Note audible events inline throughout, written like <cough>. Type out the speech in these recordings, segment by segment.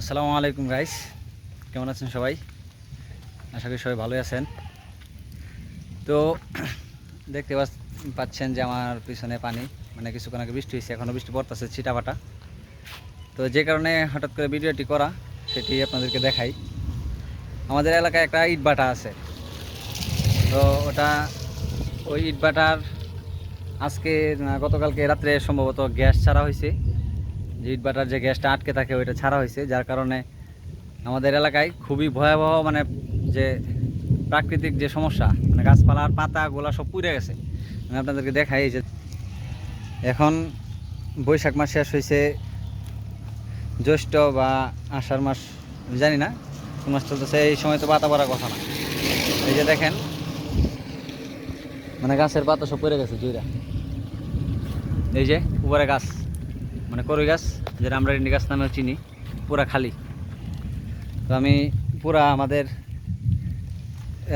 আসসালামু আলাইকুম গাইস কেমন আছেন সবাই? আশা করি সবাই ভালোই আছেন। তো, <clears throat> দেখতে পাচ্ছেন যে আমার পিছনে পানি মানে কিছুক্ষণ আগে বৃষ্টি হয়েছে, এখনও বৃষ্টি পড়তেছে ছিটাফাটা। তো যে কারণে হঠাৎ করে ভিডিওটি করা, সেটি আপনাদেরকে দেখাই। আমাদের এলাকায় একটা ইট ভাটা আছে। তো ওটা, ওই ইট ভাটার আজকে গতকালকে রাত্রে সম্ভবত গ্যাস ছাড়া হয়েছে। যে ইটভাটার যে গ্যাসটা আটকে থাকে ওইটা ছাড়া হয়েছে, যার কারণে আমাদের এলাকায় খুবই ভয়াবহ মানে যে প্রাকৃতিক যে সমস্যা মানে গাছপালার পাতা গোলা সব পুড়ে গেছে। আমি আপনাদেরকে দেখাই যে, এখন বৈশাখ মাস শেষ হয়েছে, জ্যৈষ্ঠ বা আষাঢ় মাস জানি না কোন মাস চলতেছে, এই সময় তো পাতা পড়ার কথা না। এই যে দেখেন মানে গাছের পাতা সব পড়ে গেছে জুইরা। এই যে উপরে গাছ। মানে করই গাছ, যেটা আমরা ইন্ডি গাছ নামেও চিনি, পুরা খালি। তো আমি পুরা আমাদের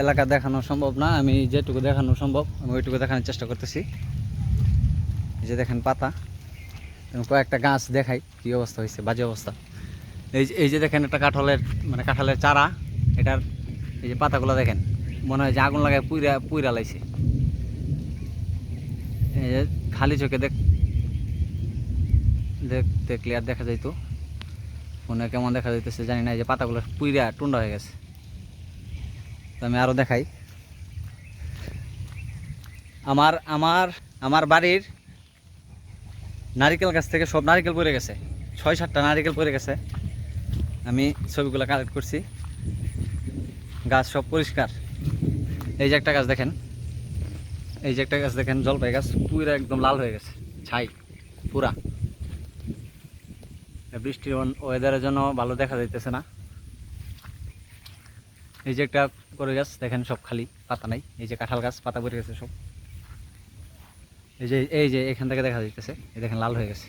এলাকা দেখানো সম্ভব না, আমি যেটুকু দেখানো সম্ভব, আমি ওইটুকু দেখানোর চেষ্টা করতেছি। যে দেখেন পাতা কয়েকটা গাছ দেখাই কী অবস্থা হয়েছে, বাজে অবস্থা। এই এই যে দেখেন একটা কাঁঠালের মানে কাঁঠালের চারা, এটার এই যে পাতাগুলো দেখেন, মনে হয় যে আগুন লাগায় পুইরা পুইরা লাইছে। খালি চোখে দেখ দেখতে ক্লিয়ার দেখা যাইতো। ফোনে কেমন দেখা যাইতেছে, জানি না যে পাতাগুলো পুইরা টুন্ডা হয়ে গেছে। তো আমি আরও দেখাই। আমার আমার আমার বাড়ির নারিকেল গাছ থেকে সব নারিকেল পড়ে গেছে। ছয়, সাতটা নারিকেল পড়ে গেছে। আমি ছবিগুলো কালেক্ট করছি। গাছ সব পরিষ্কার। এই যে একটা গাছ দেখেন। এই যে একটা গাছ দেখেন, জলপাই গাছ পুরা একদম লাল হয়ে গেছে। ছাই, পুরা। বৃষ্টির ওয়েদারের জন্য ভালো দেখা যাইতেছে না। এই যে একটা করে গাছ, দেখেন সব খালি, পাতা নাই। এই যে কাঁঠাল গাছ, পাতা পড়ে গেছে সব। এই যে এই যে এখান থেকে দেখা যাইতেছে, এই দেখেন লাল হয়ে গেছে।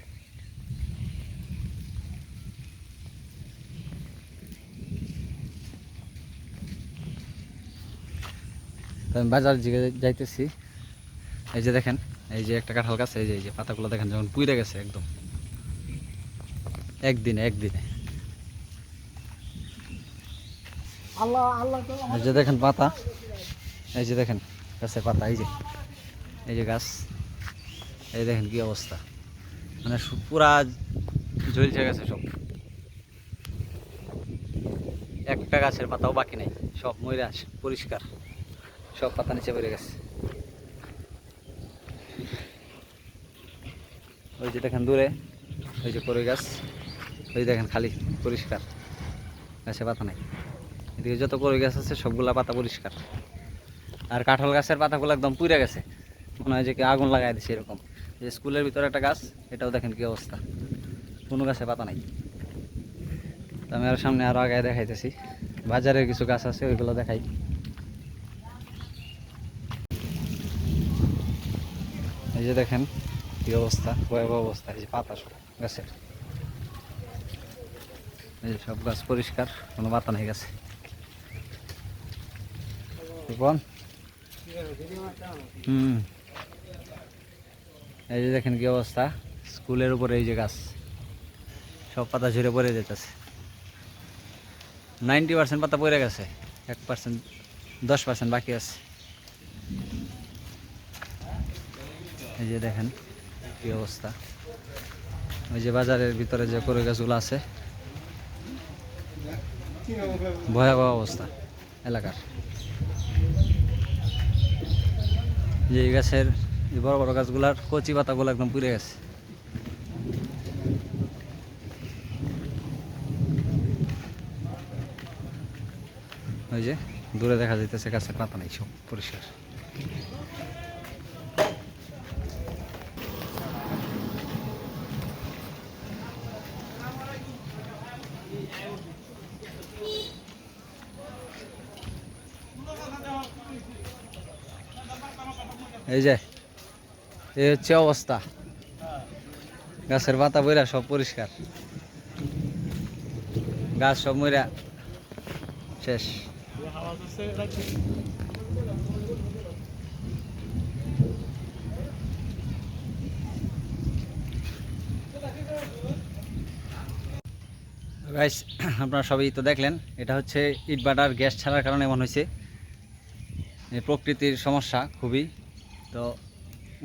আমি বাজার দিকে যাইতেছি। এই যে দেখেন, এই যে একটা কাঁঠাল গাছ, এই যে এই যে পাতাগুলো দেখেন যখন পুইরে গেছে একদম। একদিনে একদিনে। আল্লাহ আল্লাহ তো এই যে দেখেন পাতা। এই যে দেখেন গাছের পাতা এই যে। এই যে গাছ। এই দেখেন কি অবস্থা। মানে পুরা ঝলছে গেছে সব। একটা গাছের পাতাও বাকি নেই। সব ময়রা পরিষ্কার। সব পাতা নিচে পড়ে গেছে। ওই যে দেখেন দূরে ওই যে করই গাছ। ওই দেখেন খালি পরিষ্কার। গাছে পাতা নাই। এদিকে যত করে গাছ আছে, সবগুলা পাতা পরিষ্কার। আর কাঁঠাল গাছের পাতাগুলো একদম পুড়ে গেছে। মনে হয় যে কি আগুন লাগাই দিছে এরকম। যে স্কুলের ভিতরে একটা গাছ, এটাও দেখেন কি অবস্থা। কোনো গাছে পাতা নাই। তো আমি আর সামনে আরও আগে দেখাইতেছি। বাজারের কিছু গাছ আছে, ওইগুলো দেখাই। এই যে দেখেন কি অবস্থা, ভয়াবহ অবস্থা, এই যে পাতা গাছের। এই সব গাছ পরিষ্কার, কোনো পাতা নেই গেছে। বল হুম। এই যে দেখেন কি অবস্থা, স্কুলের উপরে এই যে গাছ, সব পাতা ঝরে পড়ে যেতেছে নাইনটি পার্সেন্ট পাতা পড়ে গেছে, এক পার্সেন্ট, দশ পার্সেন্ট বাকি আছে। এই যে দেখেন কি অবস্থা। ওই যে বাজারের ভিতরে যে করে গাছগুলো আছে ভয়াবহ অবস্থা এলাকার। যে এই গাছের এই বড় বড় গাছগুলার কচি পাতাগুলো একদম পুড়ে গেছে। ওই যে দূরে দেখা যাইতেছে গাছের পাতা নেই সব পরিষ্কার। এই যে, এই হচ্ছে অবস্থা। গাছের পাতা বইরা সব পরিষ্কার। গাছ সব মইরা শেষ। গাইস আপনারা সবই তো দেখলেন, এটা হচ্ছে ইটবাটার গ্যাস ছাড়ার কারণে এমন হয়েছে। প্রকৃতির সমস্যা খুবই। তো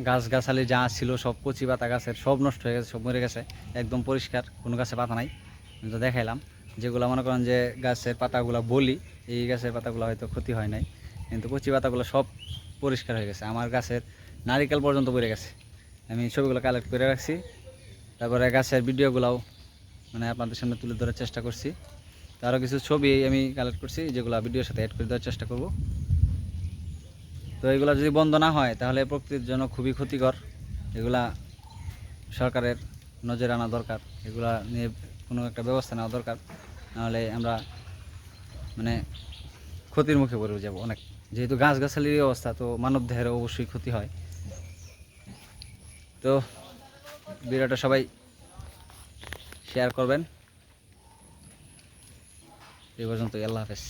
গাছগাছালি যা ছিল সব কচি পাতা গাছের সব নষ্ট হয়ে গেছে, সব মরে গেছে, একদম পরিষ্কার, কোনো গাছে পাতা নাই। তো দেখাইলাম, যেগুলো মনে করেন যে গাছের পাতাগুলো বলি, এই গাছের পাতাগুলো হয়তো ক্ষতি হয় নাই, কিন্তু কচি পাতাগুলো সব পরিষ্কার হয়ে গেছে। আমার গাছের নারিকেল পর্যন্ত পড়ে গেছে। আমি ছবিগুলো কালেক্ট করে রাখছি, তারপরে গাছের ভিডিওগুলোও মানে আপনাদের সামনে তুলে ধরার চেষ্টা করছি। তো আরও কিছু ছবি আমি কালেক্ট করছি, যেগুলো ভিডিওর সাথে অ্যাড করে দেওয়ার চেষ্টা করব। তো এগুলো যদি বন্ধ না হয়, তাহলে প্রকৃতির জন্য খুবই ক্ষতিকর। এগুলা সরকারের নজরে আনা দরকার। এগুলা নিয়ে কোনো একটা ব্যবস্থা নেওয়া দরকার। নাহলে আমরা মানে ক্ষতির মুখে পড়ে যাব অনেক। যেহেতু গাছগাছালির অবস্থা, তো মানব দেহের অবশ্যই ক্ষতি হয়। তো ভিডিওটা সবাই শেয়ার করবেন। এই পর্যন্ত আল্লাহ হাফেজ।